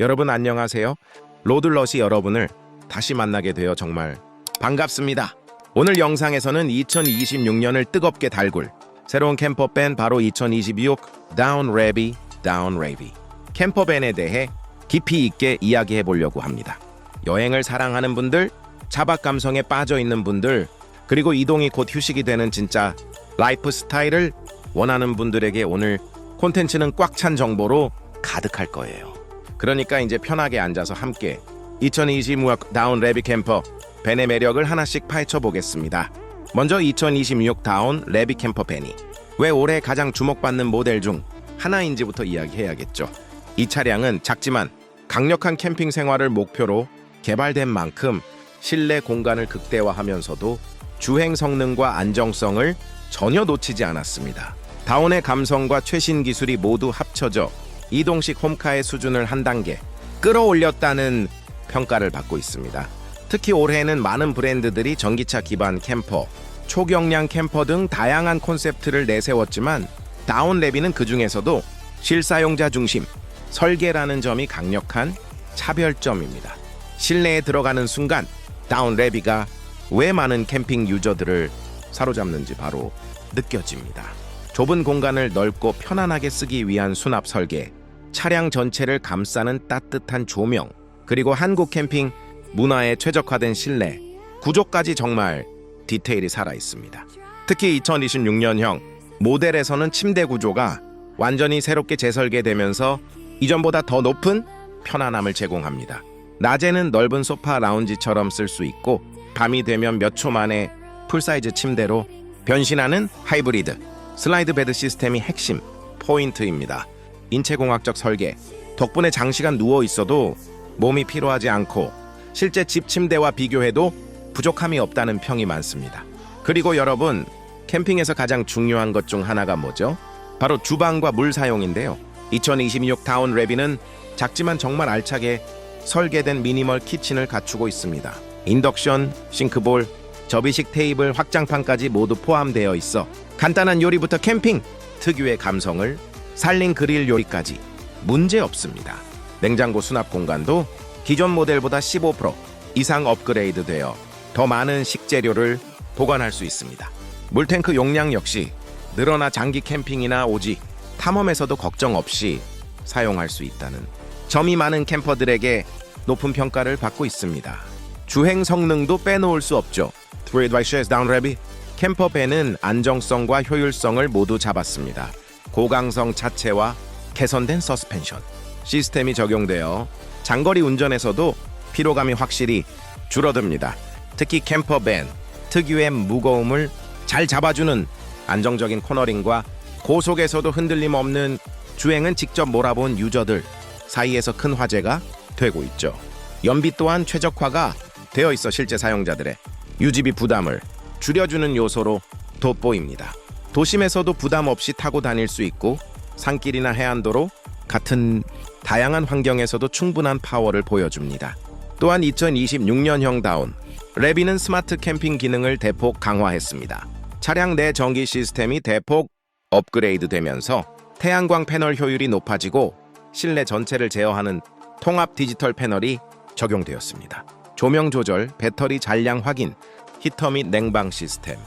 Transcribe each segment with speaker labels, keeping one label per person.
Speaker 1: 여러분 안녕하세요. 로들러시 여러분을 다시 만나게 되어 정말 반갑습니다. 오늘 영상에서는 2026년을 뜨겁게 달굴 새로운 캠퍼밴 바로 2026 다운 레비 다운 레비 캠퍼밴에 대해 깊이 있게 이야기해 보려고 합니다. 여행을 사랑하는 분들, 차박 감성에 빠져 있는 분들, 그리고 이동이 곧 휴식이 되는 진짜 라이프 스타일을 원하는 분들에게 오늘 콘텐츠는 꽉 찬 정보로 가득할 거예요. 그러니까 이제 편하게 앉아서 함께 2026 다운 레비 캠퍼 밴의 매력을 하나씩 파헤쳐 보겠습니다. 먼저 2026 다운 레비 캠퍼 밴이 왜 올해 가장 주목받는 모델 중 하나인지부터 이야기해야겠죠. 이 차량은 작지만 강력한 캠핑 생활을 목표로 개발된 만큼 실내 공간을 극대화하면서도 주행 성능과 안정성을 전혀 놓치지 않았습니다. 다운의 감성과 최신 기술이 모두 합쳐져 이동식 홈카의 수준을 한 단계 끌어올렸다는 평가를 받고 있습니다. 특히 올해는 많은 브랜드들이 전기차 기반 캠퍼, 초경량 캠퍼 등 다양한 콘셉트를 내세웠지만 다운레비는 그 중에서도 실사용자 중심, 설계라는 점이 강력한 차별점입니다. 실내에 들어가는 순간 다운레비가 왜 많은 캠핑 유저들을 사로잡는지 바로 느껴집니다. 좁은 공간을 넓고 편안하게 쓰기 위한 수납 설계, 차량 전체를 감싸는 따뜻한 조명, 그리고 한국 캠핑 문화에 최적화된 실내, 구조까지 정말 디테일이 살아 있습니다. 특히 2026년형 모델에서는 침대 구조가 완전히 새롭게 재설계되면서 이전보다 더 높은 편안함을 제공합니다. 낮에는 넓은 소파 라운지처럼 쓸 수 있고 밤이 되면 몇 초 만에 풀사이즈 침대로 변신하는 하이브리드 슬라이드 베드 시스템이 핵심 포인트입니다. 인체공학적 설계 덕분에 장시간 누워 있어도 몸이 피로하지 않고 실제 집 침대와 비교해도 부족함이 없다는 평이 많습니다. 그리고 여러분 캠핑에서 가장 중요한 것 중 하나가 뭐죠? 바로 주방과 물 사용인데요. 2026 다운 레비는 작지만 정말 알차게 설계된 미니멀 키친을 갖추고 있습니다. 인덕션, 싱크볼, 접이식 테이블, 확장판까지 모두 포함되어 있어 간단한 요리부터 캠핑 특유의 감성을 살린 그릴 요리까지 문제 없습니다. 냉장고 수납 공간도 기존 모델보다 15% 이상 업그레이드 되어 더 많은 식재료를 보관할 수 있습니다. 물탱크 용량 역시 늘어나 장기 캠핑이나 오지 탐험에서도 걱정 없이 사용할 수 있다는 점이 많은 캠퍼들에게 높은 평가를 받고 있습니다. 주행 성능도 빼놓을 수 없죠. 3 Advices Down Revi 캠퍼밴은 안정성과 효율성을 모두 잡았습니다. 고강성 차체와 개선된 서스펜션 시스템이 적용되어 장거리 운전에서도 피로감이 확실히 줄어듭니다. 특히 캠퍼밴 특유의 무거움을 잘 잡아주는 안정적인 코너링과 고속에서도 흔들림 없는 주행은 직접 몰아본 유저들 사이에서 큰 화제가 되고 있죠. 연비 또한 최적화가 되어 있어 실제 사용자들의 유지비 부담을 줄여주는 요소로 돋보입니다. 도심에서도 부담 없이 타고 다닐 수 있고 산길이나 해안도로 같은 다양한 환경에서도 충분한 파워를 보여줍니다. 또한 2026년형 다운 레비는 스마트 캠핑 기능을 대폭 강화했습니다. 차량 내 전기 시스템이 대폭 업그레이드 되면서 태양광 패널 효율이 높아지고 실내 전체를 제어하는 통합 디지털 패널이 적용되었습니다. 조명 조절, 배터리 잔량 확인, 히터 및 냉방 시스템,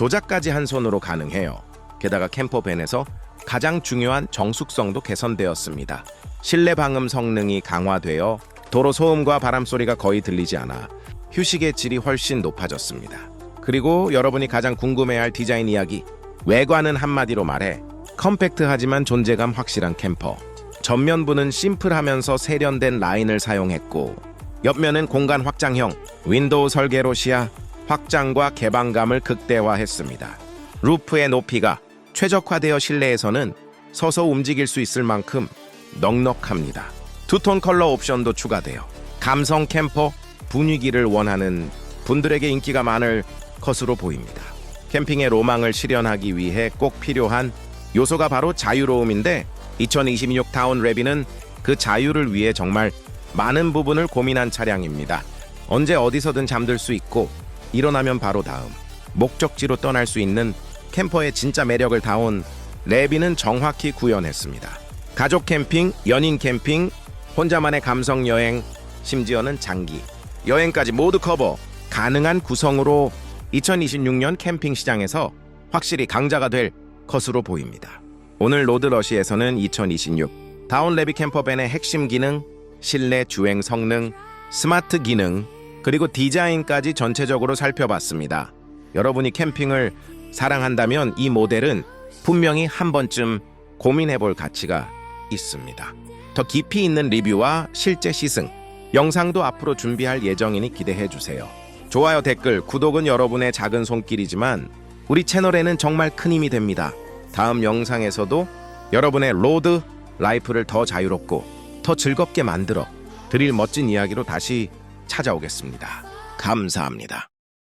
Speaker 1: 조작까지 한 손으로 가능해요. 게다가 캠퍼밴에서 가장 중요한 정숙성도 개선되었습니다. 실내 방음 성능이 강화되어 도로 소음과 바람 소리가 거의 들리지 않아 휴식의 질이 훨씬 높아졌습니다. 그리고 여러분이 가장 궁금해할 디자인 이야기 외관은 한마디로 말해 컴팩트하지만 존재감 확실한 캠퍼 전면부는 심플하면서 세련된 라인을 사용했고 옆면은 공간 확장형 윈도우 설계로 시야 확장과 개방감을 극대화했습니다. 루프의 높이가 최적화되어 실내에서는 서서 움직일 수 있을 만큼 넉넉합니다. 투톤 컬러 옵션도 추가되어 감성 캠퍼 분위기를 원하는 분들에게 인기가 많을 것으로 보입니다. 캠핑의 로망을 실현하기 위해 꼭 필요한 요소가 바로 자유로움인데 2026 타운 레비는 그 자유를 위해 정말 많은 부분을 고민한 차량입니다. 언제 어디서든 잠들 수 있고 일어나면 바로 다음 목적지로 떠날 수 있는 캠퍼의 진짜 매력을 다운 레비는 정확히 구현했습니다. 가족 캠핑, 연인 캠핑, 혼자만의 감성 여행, 심지어는 장기 여행까지 모두 커버 가능한 구성으로 2026년 캠핑 시장에서 확실히 강자가 될 것으로 보입니다. 오늘 로드러시에서는 2026 다운 레비 캠퍼밴의 핵심 기능, 실내 주행 성능, 스마트 기능, 그리고 디자인까지 전체적으로 살펴봤습니다. 여러분이 캠핑을 사랑한다면 이 모델은 분명히 한 번쯤 고민해 볼 가치가 있습니다. 더 깊이 있는 리뷰와 실제 시승, 영상도 앞으로 준비할 예정이니 기대해 주세요. 좋아요, 댓글, 구독은 여러분의 작은 손길이지만 우리 채널에는 정말 큰 힘이 됩니다. 다음 영상에서도 여러분의 로드 라이프를 더 자유롭고 더 즐겁게 만들어 드릴 멋진 이야기로 다시 찾아오겠습니다. 감사합니다.